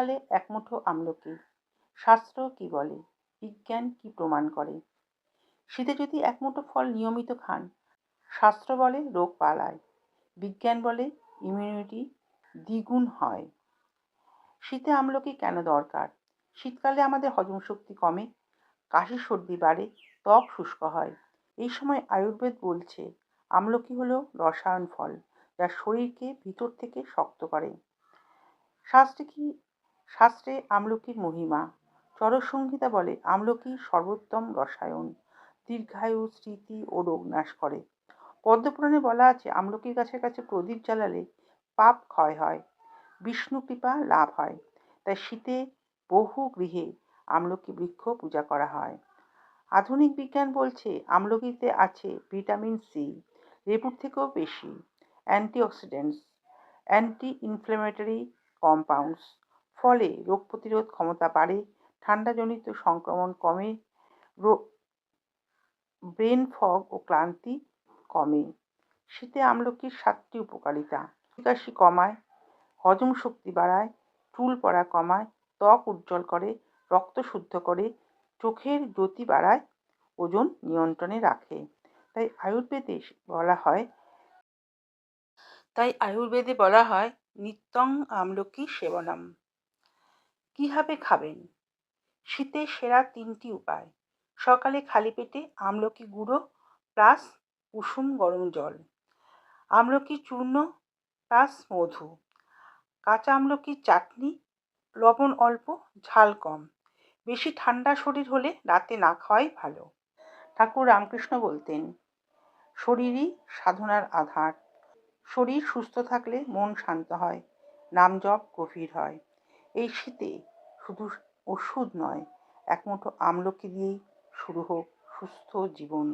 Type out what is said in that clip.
শীতকালে এক মুঠো আমলকি। শাস্ত্র কি বলে? বিজ্ঞান কি প্রমাণ করে? শীতে যদি এক মুঠো ফল নিয়মিত খান, শাস্ত্র বলে রোগ পালায়। বিজ্ঞান বলে ইমিউনিটি দ্বিগুণ হয়। শীতে আমলকি কেন দরকার? শীতকালে আমাদের হজম শক্তি কমে, কাশি সর্দি বাড়ে, ত্বক শুষ্ক হয়। এই সময় আয়ুর্বেদ বলছে, আমলকি হলো রসায়ন ফল যা শরীরকে ভিতর থেকে শক্ত করে। শাস্ত্রে কি শাস্ত্রে আমলকির মহিমা। চরসংহিতা বলে, আমলকি সর্বোত্তম রসায়ন। দীর্ঘায়ু স্মৃতি ও রোগ নাশ করে। পদ্মপুরাণে বলা আছে, আমলকির গাছের কাছে প্রদীপ জ্বালালে পাপ ক্ষয় হয়, বিষ্ণু কৃপা লাভ হয়। তাই শীতে বহু গৃহে আমলকি বৃক্ষ পূজা করা হয়। আধুনিক বিজ্ঞান বলছে, আমলকিতে আছে ভিটামিন সি, লেবুর থেকেও বেশি, অ্যান্টিঅক্সিডেন্টস অ্যান্টি ইনফ্লেমেটরি কম্পাউন্ডস। ফলে রোগ প্রতিরোধ ক্ষমতা বাড়ে, ঠান্ডাজনিত সংক্রমণ কমে রোগ ব্রেন ফগ ও ক্লান্তি কমে। শীতে আমলকির সাতটি উপকারিতা কাশি কমায়, হজম শক্তি বাড়ায়, চুল পড়া কমায়, ত্বক উজ্জ্বল করে, রক্ত শুদ্ধ করে, চোখের জ্যোতি বাড়ায়, ওজন নিয়ন্ত্রণে রাখে। তাই আয়ুর্বেদে বলা হয় তাই আয়ুর্বেদে বলা হয় নিত্যং আমলকি সেবনম। কীভাবে খাবেন? শীতের সেরা তিনটি উপায়। সকালে খালি পেটে আমলকি গুঁড়ো প্লাস কুসুম গরম জল। আমলকি চূর্ণ প্লাস মধু। কাঁচা আমলকির চাটনি, লবণ অল্প, ঝাল কম। বেশি ঠান্ডা শরীর হলে রাতে না খাওয়াই ভালো। ঠাকুর রামকৃষ্ণ বলতেন, শরীরই সাধনার আধার। শরীর সুস্থ থাকলে মন শান্ত হয়, নাম জপ গভীর হয়। এই শীতে শুধু ওষুধ নয় একমাত্র আমলকি দিয়েই শুরু হোক সুস্থ জীবন।